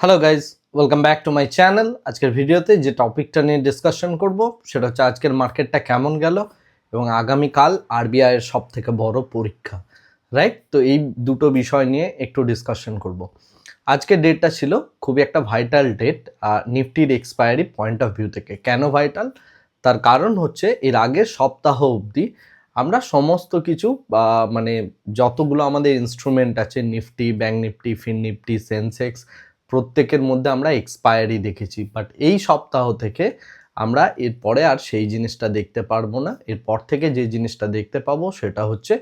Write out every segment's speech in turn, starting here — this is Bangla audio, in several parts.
Hello guys welcome back to my channel আজকের ভিডিওতে যে টপিকটা নিয়ে ডিসকাশন করব, সেটা হচ্ছে আজকের মার্কেটটা কেমন গেল এবং আগামীকাল আরবিআই এর সব থেকে বড় পরীক্ষা রাইট তো এই দুটো বিষয় নিয়ে একটু ডিসকাশন করব। আজকের ডেটটা ছিল খুবই একটা ভাইটাল ডেট নিফটির এক্সপায়ারি পয়েন্ট অফ ভিউ থেকে। কেন ভাইটাল তার কারণ হচ্ছে এর আগের সপ্তাহ অবধি আমরা সমস্ত কিছু মানে যতগুলো আমাদের ইনস্ট্রুমেন্ট আছে, Nifty bank Nifty, fin Nifty, Sensex প্রত্যেকের মধ্যে আমরা এক্সপায়ারি দেখেছি। বাট এই সপ্তাহ থেকে আমরা এরপরে আর সেই জিনিসটা দেখতে পারব না। এরপর থেকে যে জিনিসটা দেখতে পাবো সেটা হচ্ছে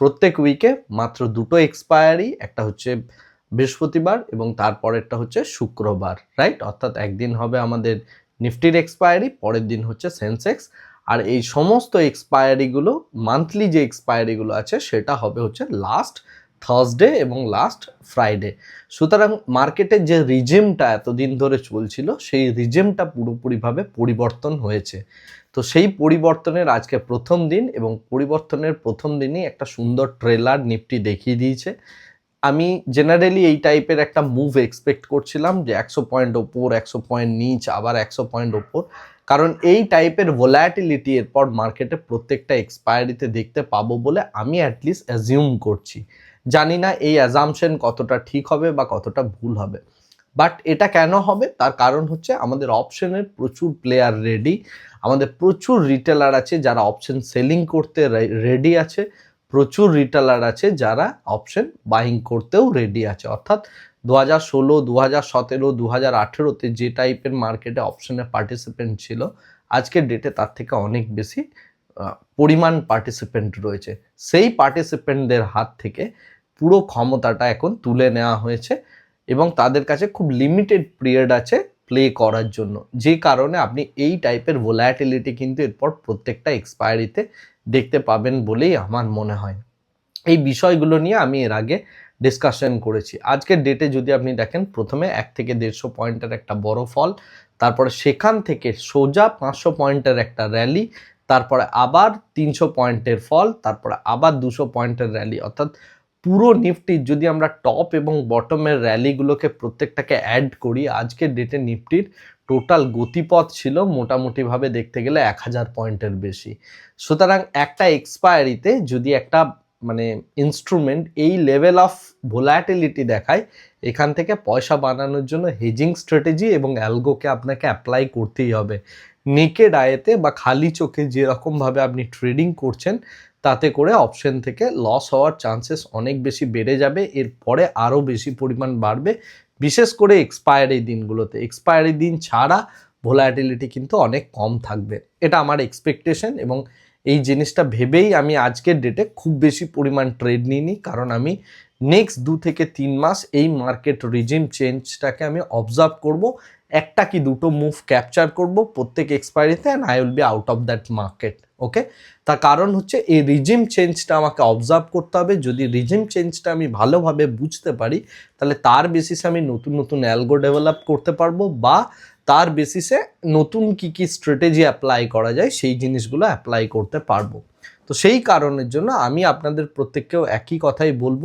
প্রত্যেক উইকে মাত্র দুটো এক্সপায়ারি একটা হচ্ছে বৃহস্পতিবার এবং তারপরেরটা হচ্ছে শুক্রবার রাইট অর্থাৎ একদিন হবে আমাদের নিফটির এক্সপায়ারি পরের দিন হচ্ছে সেন্সেক্স আর এই সমস্ত এক্সপায়ারিগুলো মান্থলি যে এক্সপায়ারিগুলো আছে, সেটা হবে হচ্ছে লাস্ট থার্সডে এবং লাস্ট ফ্রাইডে সুতরাং মার্কেটের যে রিজিমটা এতদিন ধরে চলছিল, সেই রিজিমটা পুরোপুরিভাবে পরিবর্তন হয়েছে। তো সেই পরিবর্তনের আজকে প্রথম দিন এবং পরিবর্তনের প্রথম দিনই একটা সুন্দর ট্রেলার নিফটি দেখিয়ে দিয়েছে। আমি জেনারেলি এই টাইপের একটা মুভ এক্সপেক্ট করছিলাম যে একশো পয়েন্ট ওপর, একশো পয়েন্ট নিচ, আবার একশো পয়েন্ট ওপর। কারণ এই টাইপের ভোলাটিলিটি এরপর মার্কেটে প্রত্যেকটা এক্সপায়ারিতে দেখতে পাবো বলে আমি অ্যাটলিস্ট অ্যাজিউম করছি। জানি না এই অ্যাজামশন কতটা ঠিক হবে বা কতটা ভুল হবে। বাট এটা কেন হবে? তার কারণ হচ্ছে আমাদের অপশনের প্রচুর প্লেয়ার রেডি আমাদের প্রচুর রিটেলার আছে যারা অপশন সেলিং করতে রেডি আছে, প্রচুর রিটেলার আছে যারা অপশন বাইং করতেও রেডি আছে। অর্থাৎ দু হাজার ষোলো দু হাজার সতেরো দু হাজার আঠেরোতে যে টাইপের মার্কেটে অপশনে পার্টিসিপেন্ট ছিল, আজকের ডেটে তার থেকে অনেক বেশি পরিমাণ পার্টিসিপেন্ট রয়েছে। সেই পার্টিসিপেন্টদের হাত থেকে পুরো ক্ষমতাটা এখন তুলে নেওয়া হয়েছে এবং তাদের কাছে খুব লিমিটেড পিরিয়ড আছে প্লে করার জন্য। যে কারণে আপনি এই টাইপের ভোলাটিলিটি কিন্তু এরপর প্রত্যেকটা এক্সপায়ারিতে দেখতে পাবেন বলেই আমার মনে হয়। এই বিষয়গুলো নিয়ে আমি এর আগে ডিসকাশন করেছি। আজকের ডেটে যদি আপনি দেখেন, প্রথমে এক থেকে দেড়শো পয়েন্টের একটা বড় ফল তারপরে সেখান থেকে সোজা পাঁচশো পয়েন্টের একটা র্যালি তারপরে আবার তিনশো পয়েন্টের ফল তারপরে আবার দুশো পয়েন্টের র্যালি অর্থাৎ পুরো নিফটির যদি আমরা টপ এবং বটমের র্যালিগুলোকে প্রত্যেকটাকে অ্যাড করি, আজকের ডেটে নিফটির টোটাল গতিপথ ছিল মোটামুটিভাবে দেখতে গেলে এক হাজার পয়েন্টের বেশি। সুতরাং একটা এক্সপায়ারিতে যদি একটা মানে ইনস্ট্রুমেন্ট এই লেভেল অফ ভোলাটিলিটি দেখায়, এখান থেকে পয়সা বানানোর জন্য হেজিং স্ট্র্যাটেজি এবং অ্যালগোকে আপনাকে অ্যাপ্লাই করতেই হবে। নেকেড আয়েতে বা খালি চোখে যেরকমভাবে আপনি ট্রেডিং করছেন তাতে করে অপশন থেকে লস হওয়ার চান্সেস অনেক বেশি বেড়ে যাবে, এরপরে আরও বেশি পরিমাণ বাড়বে। বিশেষ করে এক্সপায়ারি দিনগুলোতে এক্সপায়ারি দিন ছাড়া ভোলাটিলিটি কিন্তু অনেক কম থাকবে। এটা আমার এক্সপেকটেশন এবং এই জিনিসটা ভেবেই আমি আজকের ডেটে খুব বেশি পরিমাণ ট্রেড নিইনি, কারণ আমি নেক্সট দু থেকে তিন মাস এই মার্কেট রিজিম চেঞ্জটাকে আমি অবজার্ভ করব। একটা কি দুটো মুভ ক্যাপচার করব, প্রত্যেক এক্সপায়ারিতে and I will be out of that market okay তার কারণ হচ্ছে এই রিজিম চেঞ্জটা আমাকে অবজার্ভ করতে হবে। যদি রিজিম চেঞ্জটা আমি ভালোভাবে বুঝতে পারি, তাহলে তার বেসিসে আমি নতুন নতুন অ্যালগো ডেভেলপ করতে পারব বা তার বেসিসে নতুন কি কি স্ট্র্যাটেজি অ্যাপ্লাই করা যায়, সেই জিনিসগুলো অ্যাপ্লাই করতে পারব। তো সেই কারণের জন্য আমি আপনাদের প্রত্যেককেও একই কথাই বলব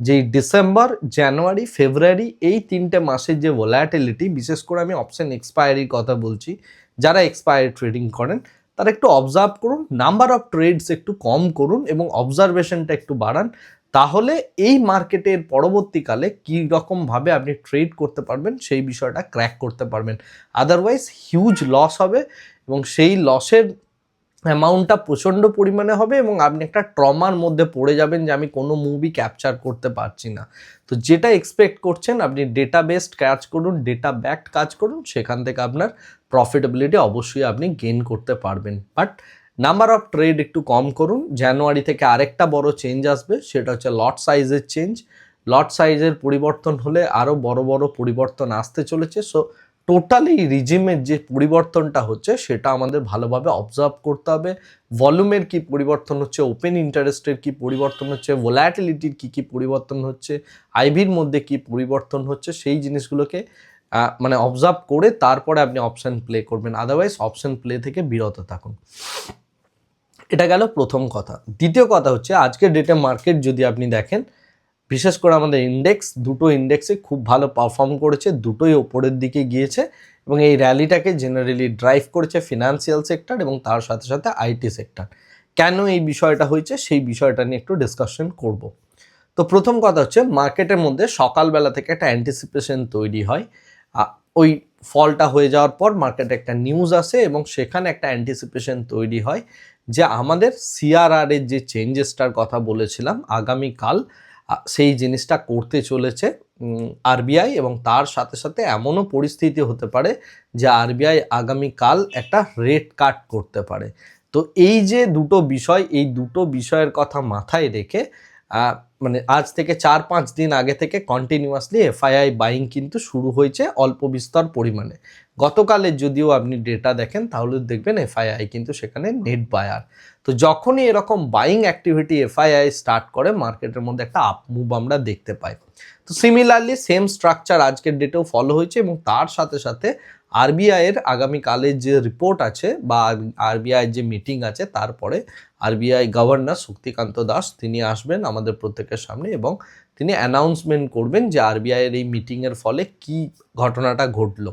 যে ডিসেম্বর জানুয়ারি ফেব্রুয়ারি এই তিনটে মাসের যে ভোলাটিলিটি বিশেষ করে আমি অপশন এক্সপায়ারির কথা বলছি, যারা এক্সপায়ারি ট্রেডিং করেন, তারা একটু অবজার্ভ করুন নাম্বার অফ ট্রেডস একটু কম করুন এবং অবজারভেশনটা একটু বাড়ান, তাহলে এই মার্কেটের পরবর্তীকালে কী রকমভাবে আপনি ট্রেড করতে পারবেন, সেই বিষয়টা ক্র্যাক করতে পারবেন। আদারওয়াইজ হিউজ লস হবে এবং সেই লসের অ্যামাউন্টটা প্রচণ্ড পরিমাণে হবে এবং আপনি একটা ট্রমার মধ্যে পড়ে যাবেন যে আমি কোনো মুভি ক্যাপচার করতে পারছি না। তো যেটা এক্সপেক্ট করছেন, আপনি ডেটা বেসড কাজ করুন ডেটা ব্যাকড কাজ করুন, সেখান থেকে আপনার প্রফিটেবিলিটি অবশ্যই আপনি গেইন করতে পারবেন। বাট নাম্বার অফ ট্রেড একটু কম করুন জানুয়ারি থেকে আরেকটা বড় চেঞ্জ আসবে, সেটা হচ্ছে লট সাইজের চেঞ্জ লট সাইজের পরিবর্তন হলে আরও বড় বড় পরিবর্তন আসতে চলেছে। সো টোটাল এই রিজিমের যে পরিবর্তনটা হচ্ছে, সেটা আমাদের ভালোভাবে অবজার্ভ করতে হবে। ভলিউমের কি পরিবর্তন হচ্ছে? ওপেন ইন্টারেস্টের কি পরিবর্তন হচ্ছে? ভোলাটিলিটির কি কি পরিবর্তন হচ্ছে? আইভির মধ্যে কি পরিবর্তন হচ্ছে? সেই জিনিসগুলোকে মানে অবজার্ভ করে তারপরে আপনি অপশান প্লে করবেন। আদারওয়াইজ অপশান প্লে থেকে বিরত থাকুন। এটা গেল প্রথম কথা। দ্বিতীয় কথা হচ্ছে, আজকের ডেটে মার্কেট যদি আপনি দেখেন বিশেষ করে আমাদের ইন্ডেক্স দুটো ইন্ডেক্সে খুব ভালো পারফর্ম করেছে, দুটোই ওপরের দিকে গিয়েছে এবং এই র্যালিটাকে জেনারেলি ড্রাইভ করেছে ফিনান্সিয়াল সেক্টর এবং তার সাথে সাথে আইটি সেক্টর কেন এই বিষয়টা হয়েছে? সেই বিষয়টা নিয়ে একটু ডিসকাশন করব। তো প্রথম কথা হচ্ছে মার্কেটের মধ্যে সকালবেলা থেকে একটা অ্যান্টিসিপেশন তৈরি হয়। ওই ফলটা হয়ে যাওয়ার পর মার্কেটে একটা নিউজ আসে এবং সেখানে একটা অ্যান্টিসিপেশন তৈরি হয় যে আমাদের সিআরআর এর যে চেঞ্জেসটার কথা বলেছিলাম, আগামীকাল সেই জিনিসটা করতে চলেছে আরবিআই এবং তার সাথে সাথে এমনও পরিস্থিতি হতে পারে যে আরবিআই আগামীকাল একটা রেট কাট করতে পারে। তো এই যে দুটো বিষয়, এই দুটো বিষয়ের কথা মাথায় রেখে মানে আজ থেকে চার পাঁচ দিন আগে থেকে কন্টিনিউয়াসলি এফআইআই বাইং কিন্তু শুরু হয়েছে অল্প বিস্তর পরিমাণে। গতকালের যদিও আপনি ডেটা দেখেন, তাহলে দেখবেন এফআইআই কিন্তু সেখানে নেট বায়ার তো যখনই এরকম বাইং অ্যাক্টিভিটি এফআইআই স্টার্ট করে মার্কেটের মধ্যে একটা আপ মুভ আমরা দেখতে পাই। তো সিমিলারলি সেম স্ট্রাকচার আজকের ডেটেও ফলো হয়েছে এবং তার সাথে সাথে আরবিআই এর আগামীকালের যে রিপোর্ট আছে বা আরবিআই যে মিটিং আছে, তারপরে আরবিআই গভর্নর শক্তিকান্ত দাস, তিনি আসবেন আমাদের প্রত্যেকের সামনে এবং তিনি অ্যানাউন্সমেন্ট করবেন যে আরবিআই এর এই মিটিংয়ের ফলে কি ঘটনাটা ঘটলো।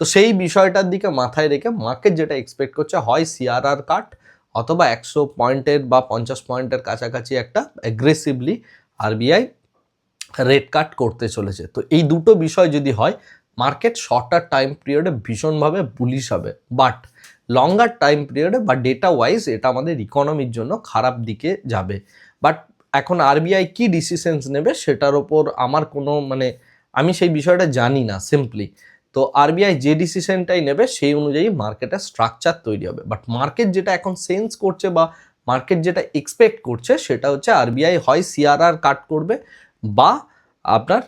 তো সেই বিষয়টার দিকে মাথায় রেখে মার্কেট যেটা এক্সপেক্ট করছে হয় সিআরআর কাট অথবা একশো পয়েন্টের বা পঞ্চাশ পয়েন্টের কাছাকাছি একটা অ্যাগ্রেসিভলি আরবিআই রেট কাট করতে চলেছে। তো এই দুটো বিষয় যদি হয় মার্কেট শর্টার টাইম পিরিয়ডে ভীষণভাবে বুলিশ হবে। বাট লঙ্গার টাইম পিরিয়ডে বা ডেটা ওয়াইজ এটা আমাদের ইকোনমির জন্য খারাপ দিকে যাবে। বাট এখন আরবিআই কি ডিসিশনস নেবে সেটার ওপর আমার কোনো মানে আমি সেই বিষয়টা জানি না সিম্পলি তো আরবিআই যে ডিসিশনটাই নেবে, সেই অনুযায়ী মার্কেটের স্ট্রাকচার তৈরি হবে। বাট মার্কেট যেটা এখন সেন্স করছে বা মার্কেট যেটা এক্সপেক্ট করছে, সেটা হচ্ছে আরবিআই হয় সিআরআর কাট করবে বা আপনার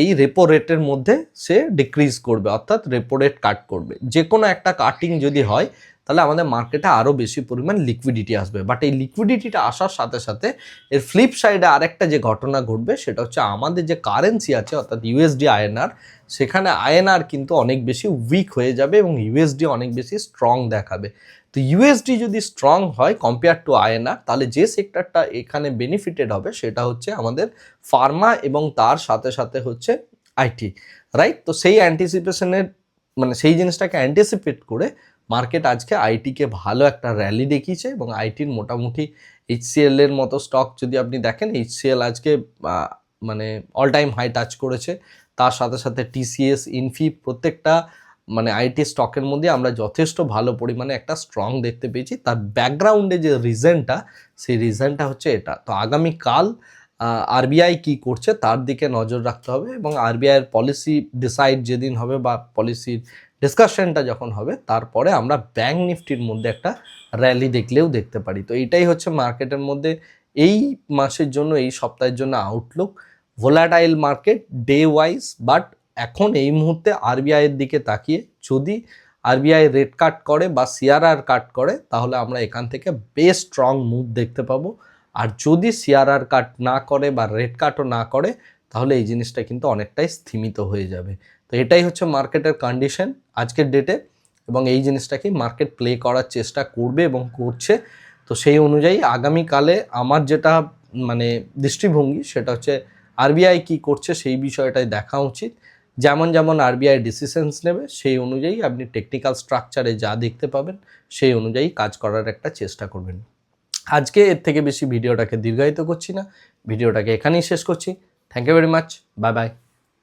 এই রেপো রেটের মধ্যে সে ডিক্রিজ করবে, অর্থাৎ রেপো রেট কাট করবে। যে কোনো একটা কাটিং যদি হয় তাহলে আমাদের মার্কেটে আরও বেশি পরিমাণ লিকুইডিটি আসবে। বাট এই লিকুইডিটিটা আসার সাথে সাথে এর ফ্লিপ সাইডে আরেকটা যে ঘটনা ঘটবে, সেটা হচ্ছে আমাদের যে কারেন্সি আছে, অর্থাৎ ইউএসডি আইএনআর সেখানে আইএনআর কিন্তু অনেক বেশি উইক হয়ে যাবে এবং ইউএসডি অনেক বেশি স্ট্রং দেখাবে। তো ইউএসডি যদি স্ট্রং হয় কম্পেয়ার টু আইএনআর তাহলে যে সেক্টরটা এখানে বেনিফিটেড হবে, সেটা হচ্ছে আমাদের ফার্মা এবং তার সাথে সাথে হচ্ছে আইটি রাইট তো সেই অ্যান্টিসিপেশনের মানে সেই জিনিসটাকে অ্যান্টিসিপেট করে মার্কেট আজকে আইটিকে ভালো একটা র্যালি দেখিয়েছে এবং আইটির মোটামুটি এইচসিএল এর মতো স্টক যদি আপনি দেখেন এইচসিএল আজকে মানে অল টাইম হাই টাচ করেছে। তার সাথে সাথে টিসিএস ইনফি প্রত্যেকটা মানে আইটি স্টকের মধ্যে আমরা যথেষ্ট ভালো পরিমাণে একটা স্ট্রং দেখতে পেয়েছি। তার ব্যাকগ্রাউন্ডে যে রিজনটা সেই রিজনটা হচ্ছে এটা। তো আগামীকাল আরবিআই কি করছে, তার দিকে নজর রাখতে হবে এবং আরবিআইয়ের পলিসি ডিসাইড যেদিন হবে বা পলিসির ডিসকাশনটা যখন হবে, তারপরে আমরা ব্যাঙ্ক নিফটির মধ্যে একটা র্যালি দেখলেও দেখতে পারি। তো এইটাই হচ্ছে মার্কেটের মধ্যে এই মাসের জন্য, এই সপ্তাহের জন্য outlook volatile market day wise but এখন এই মুহূর্তে আরবিআই এর দিকে তাকিয়ে যদি আরবিআই রেট কাট করে বা সিআরআর কাট করে, তাহলে আমরা এখান থেকে বেশ স্ট্রং মুভ দেখতে পাবো। আর যদি সিআরআর কাট না করে বা রেট কাটও না করে, তাহলে এই জিনিসটা কিন্তু অনেকটাই স্থিমিত হয়ে যাবে। তো এটাই হচ্ছে মার্কেটের কন্ডিশন আজকের ডেটে এবং এই জিনিসটাকে মার্কেট প্লে করার চেষ্টা করবে এবং করছে। তো সেই অনুযায়ী আগামীকালে আমার যেটা মানে দৃষ্টিভঙ্গি সেটা হচ্ছে আরবিআই কি করছে সেই বিষয়টাই দেখা উচিত। যেমন যেমন আরবিআই ডিসিশনস নেবে সেই অনুযায়ী আপনি টেকনিক্যাল স্ট্রাকচারে যা দেখতে পাবেন সেই অনুযায়ী কাজ করার একটা চেষ্টা করবেন। আজকে এর থেকে বেশি ভিডিওটাকে দীর্ঘায়িত করছি না। ভিডিওটাকে এখানেই শেষ করছি। Thank you very much bye bye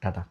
tata.